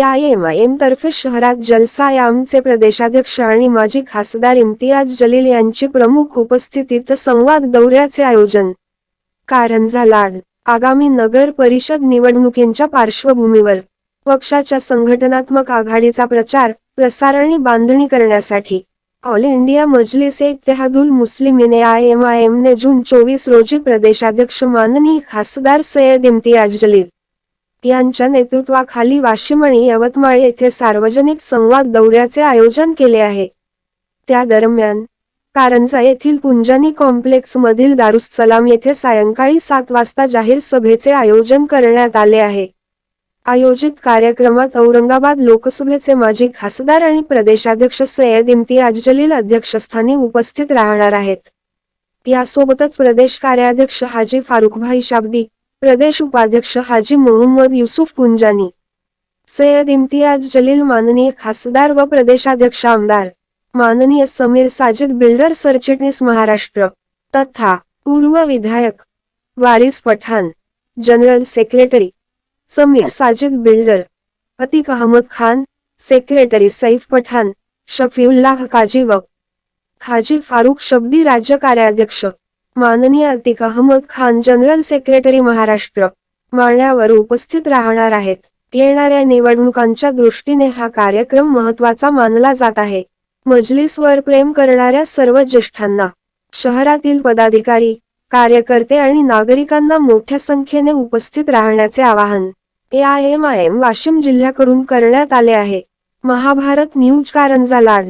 या तर्फे शहरात जलसायामचे प्रदेशाध्यक्ष आणि माजी खासदार इम्तियाज जलील यांची प्रमुख उपस्थितीत संवाद दौऱ्याचे आयोजन. कारंजा लाड आगामी नगर परिषद निवडणुकींच्या पार्श्वभूमीवर पक्षाच्या संघटनात्मक आघाडीचा प्रचार प्रसार आणि बांधणी करण्यासाठी. All India Majlis Ittehadul Muslimeen I M I M ने जून चोवीस रोजी प्रदेशाध्यक्ष माननीय खासदार सय्यद इम्तियाज जलील यांच्या नेतृत्वाखाली वाशिम आणि यवतमाळ येथे सार्वजनिक संवाद दौऱ्याचे आयोजन केले आहे. त्या दरम्यान कारंजा येथील पुंजानी कॉम्प्लेक्स मधील दारुसलाम येथे सायंकाळी सात वाजता जाहीर सभेचे आयोजन करण्यात आले आहे. आयोजित कार्यक्रमात औरंगाबाद लोकसभेचे माजी खासदार आणि प्रदेशाध्यक्ष सय्यद इम्तियाज जलील अध्यक्षस्थानी उपस्थित राहणार आहेत. यासोबतच प्रदेश कार्याध्यक्ष हाजी फारुखभाई शाब्दी प्रदेश उपाध्यक्ष हाजी मोहम्मद युसुफ कुंजानी सय्यद इम्तियाज जलील माननीय खासदार व प्रदेशाध्यक्ष आमदार माननीय समीर साजिद बिल्डर सरचिटणीस महाराष्ट्र तथा पूर्व विधायक Waris Pathan general secretary Sameer Sajid builder Atiq Ahmed Khan secretary Saif Pathan Shafiullah Qazi वक हाजी फारुख शब्दी राज्य कार्याध्यक्ष माननीय अतिक अहमद खान जनरल सेक्रेटरी महाराष्ट्र माळण्यावर उपस्थित राहणार आहेत. येणाऱ्या निवडणुकांच्या दृष्टीने हा कार्यक्रम महत्त्वाचा मानला जात आहे. मजलिसवर प्रेम करणाऱ्या सर्व ज्येष्ठांना शहरातील पदाधिकारी कार्यकर्ते आणि नागरिकांना मोठ्या संख्येने उपस्थित राहण्याचे आवाहन A I M I M Washim जिल्ह्याकडून करण्यात आले आहे. महाभारत न्यूज कारंजा लाड